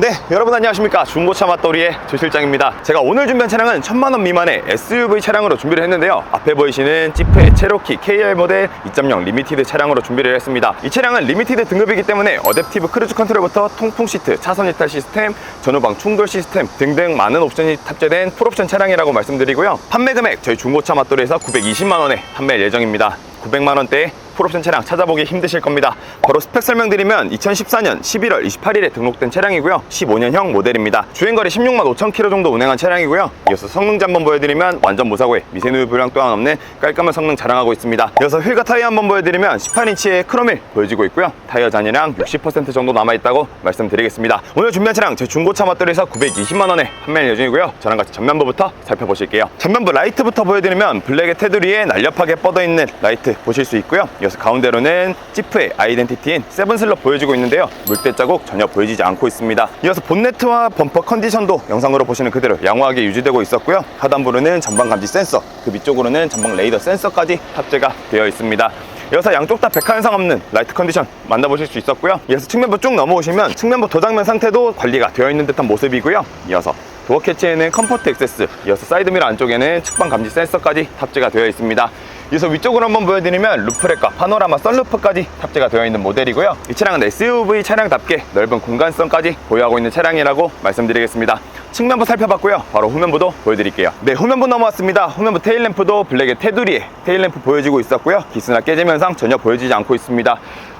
네, 여러분 안녕하십니까. 중고차 맛돌이의 조 실장입니다. 제가 오늘 준비한 차량은 천만원 미만의 SUV 차량으로 준비를 했는데요. 앞에 보이시는 지프의 체로키 KR 모델 2.0 리미티드 차량으로 준비를 했습니다. 이 차량은 리미티드 등급이기 때문에 어댑티브 크루즈 컨트롤부터 통풍 시트, 차선 이탈 시스템, 전후방 충돌 시스템 등등 많은 옵션이 탑재된 풀옵션 차량이라고 말씀드리고요. 판매 금액 저희 중고차 맛돌이에서 920만 원에 판매할 예정입니다. 900만 원대의 풀옵션 차량 찾아보기 힘드실 겁니다. 바로 스펙 설명드리면 2014년 11월 28일에 등록된 차량이고요. 15년형 모델입니다. 주행거리 16만 5천 킬로 정도 운행한 차량이고요. 이어서 성능자 한번 보여드리면 완전 무사고에 미세누유 불량 또한 없는 깔끔한 성능 자랑하고 있습니다. 이어서 휠과 타이어 한번 보여드리면 18인치의 크롬일 보여지고 있고요. 타이어 잔이랑 60% 정도 남아있다고 말씀드리겠습니다. 오늘 준비한 차량 제 중고차 맛돌에서 920만 원에 판매할 예정이고요. 저랑 같이 전면부부터 살펴보실게요. 전면부 라이트부터 보여드리면 블랙의 테두리에 날렵하게 뻗어있는 라이트 보실 수 있고요. 이어서 가운데로는 지프의 아이덴티티인 세븐슬럽 보여지고 있는데요. 물때 자국 전혀 보여지지 않고 있습니다. 이어서 본네트와 범퍼 컨디션도 영상으로 보시는 그대로 양호하게 유지되고 있었고요. 하단부로는 전방 감지 센서, 그 밑쪽으로는 전방 레이더 센서까지 탑재가 되어 있습니다. 이어서 양쪽 다 백화 현상 없는 라이트 컨디션 만나보실 수 있었고요. 이어서 측면부 쭉 넘어오시면 측면부 도장면 상태도 관리가 되어 있는 듯한 모습이고요. 이어서 도어 캐치에는 컴포트 액세스, 이어서 사이드미러 안쪽에는 측방 감지 센서까지 탑재가 되어 있습니다. 이어서 위쪽으로 한번 보여드리면 루프렉과 파노라마 썬루프까지 탑재가 되어 있는 모델이고요. 이 차량은 SUV 차량답게 넓은 공간성까지 보유하고 있는 차량이라고 말씀드리겠습니다. 측면부 살펴봤고요. 바로 후면부도 보여드릴게요. 네, 후면부 넘어왔습니다. 후면부 테일램프도 블랙의 테두리에 테일램프 보여지고 있었고요. 기스나 깨짐 현상 전혀 보여지지 않고 있습니다.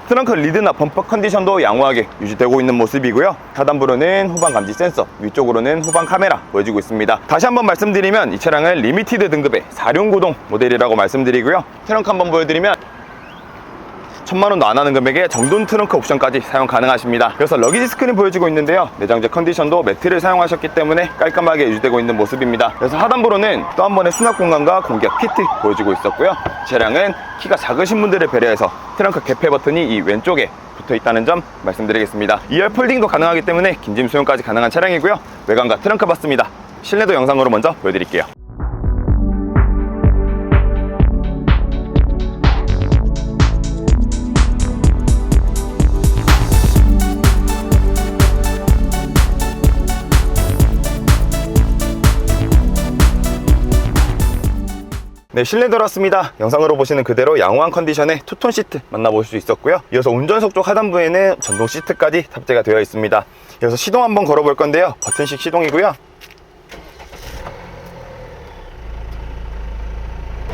트렁크 리드나 범퍼 컨디션도 양호하게 유지되고 있는 모습이고요. 하단부로는 후방 감지 센서, 위쪽으로는 후방 카메라 보여지고 있습니다. 다시 한번 말씀드리면 이 차량은 리미티드 등급의 4륜 구동 모델이라고 말씀드리고요. 트렁크 한번 보여드리면 천만 원도 안 하는 금액에 정돈 트렁크 옵션까지 사용 가능하십니다. 그래서 러기지 스크린 보여지고 있는데요. 내장재 컨디션도 매트를 사용하셨기 때문에 깔끔하게 유지되고 있는 모습입니다. 그래서 하단부로는 또 한 번의 수납 공간과 공기압 키트 보여지고 있었고요. 이 차량은 키가 작으신 분들을 배려해서 트렁크 개폐 버튼이 이 왼쪽에 붙어 있다는 점 말씀드리겠습니다. 2열 폴딩도 가능하기 때문에 긴짐 수용까지 가능한 차량이고요. 외관과 트렁크 봤습니다. 실내도 영상으로 먼저 보여드릴게요. 네, 실내 들어왔습니다. 영상으로 보시는 그대로 양호한 컨디션의 투톤 시트 만나보실 수 있었고요. 이어서 운전석 쪽 하단부에는 전동 시트까지 탑재가 되어 있습니다. 이어서 시동 한번 걸어볼 건데요. 버튼식 시동이고요.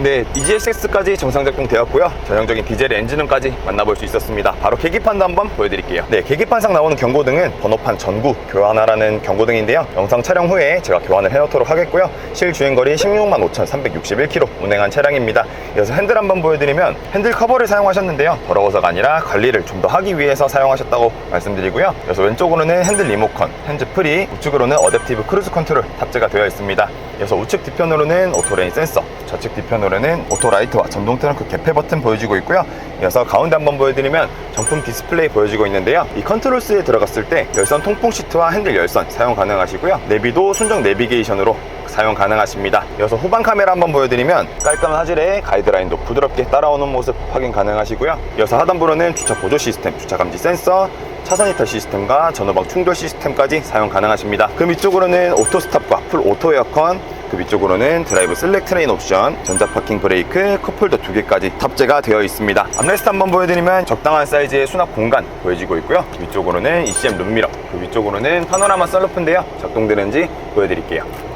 네, EGSX까지 정상 작동되었고요. 전형적인 디젤 엔진음까지 만나볼 수 있었습니다. 바로 계기판도 한번 보여드릴게요. 네, 계기판상 나오는 경고등은 번호판 전구 교환하라는 경고등인데요. 영상 촬영 후에 제가 교환을 해놓도록 하겠고요. 실주행거리 16만 5,361km 운행한 차량입니다. 이어서 핸들 한번 보여드리면 핸들 커버를 사용하셨는데요. 더러워서가 아니라 관리를 좀 더 하기 위해서 사용하셨다고 말씀드리고요. 이어서 왼쪽으로는 핸들 리모컨, 핸즈 프리, 우측으로는 어댑티브 크루즈 컨트롤 탑재가 되어 있습니다. 이어서 우측 뒤편으로는 오토레인 센서, 좌측 뒤편으로는 오토라이트와 전동 트렁크 개폐 버튼 보여지고 있고요. 이어서 가운데 한번 보여드리면 정품 디스플레이 보여지고 있는데요. 이 컨트롤스에 들어갔을 때 열선 통풍 시트와 핸들 열선 사용 가능하시고요. 내비도 순정 내비게이션으로 사용 가능하십니다. 이어서 후방 카메라 한번 보여드리면 깔끔한 화질의 가이드라인도 부드럽게 따라오는 모습 확인 가능하시고요. 이어서 하단부로는 주차 보조 시스템, 주차 감지 센서, 차선 이탈 시스템과 전후방 충돌 시스템까지 사용 가능하십니다. 그 밑쪽으로는 오토 스탑과 풀 오토 에어컨, 그 위쪽으로는 드라이브 슬랙 트레인 옵션, 전자 파킹 브레이크, 컵홀더 두 개까지 탑재가 되어 있습니다. 암레스트 한번 보여드리면 적당한 사이즈의 수납 공간 보여지고 있고요. 위쪽으로는 ECM 룸미러, 그 위쪽으로는 파노라마 썬루프인데요. 작동되는지 보여드릴게요.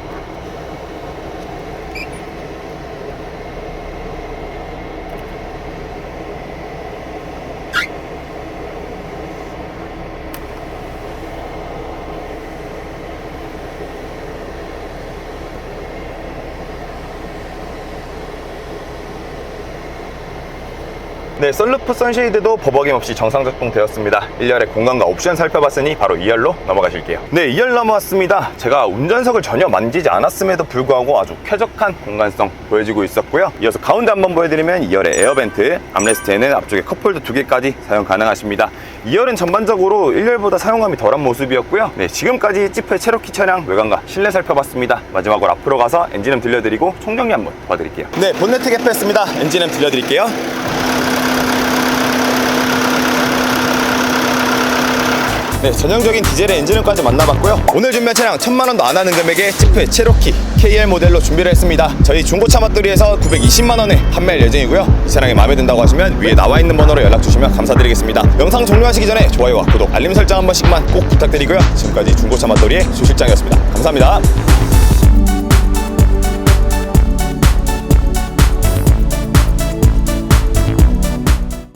네, 썬루프 선쉐이드도 버벅임 없이 정상 작동되었습니다. 1열의 공간과 옵션 살펴봤으니 바로 2열로 넘어가실게요. 네, 2열 넘어왔습니다. 제가 운전석을 전혀 만지지 않았음에도 불구하고 아주 쾌적한 공간성 보여지고 있었고요. 이어서 가운데 한번 보여드리면 2열의 에어벤트, 암레스트에는 앞쪽에 컵홀더 두 개까지 사용 가능하십니다. 2열은 전반적으로 1열보다 사용감이 덜한 모습이었고요. 네, 지금까지 지프의 체로키 차량 외관과 실내 살펴봤습니다. 마지막으로 앞으로 가서 엔진음 들려드리고 총정리 한번 봐드릴게요. 네, 본네트 개폐했습니다. 엔진음 들려드릴게요. 네, 전형적인 디젤의 엔진음까지 만나봤고요. 오늘 준비한 차량 천만 원도 안 하는 금액의 지프의 체로키 KL 모델로 준비를 했습니다. 저희 중고차 맛돌이에서 920만 원에 판매할 예정이고요. 이 차량이 마음에 든다고 하시면 위에 나와 있는 번호로 연락 주시면 감사드리겠습니다. 영상 종료하시기 전에 좋아요와 구독, 알림 설정 한 번씩만 꼭 부탁드리고요. 지금까지 중고차 맛돌이의 조 실장이었습니다. 감사합니다.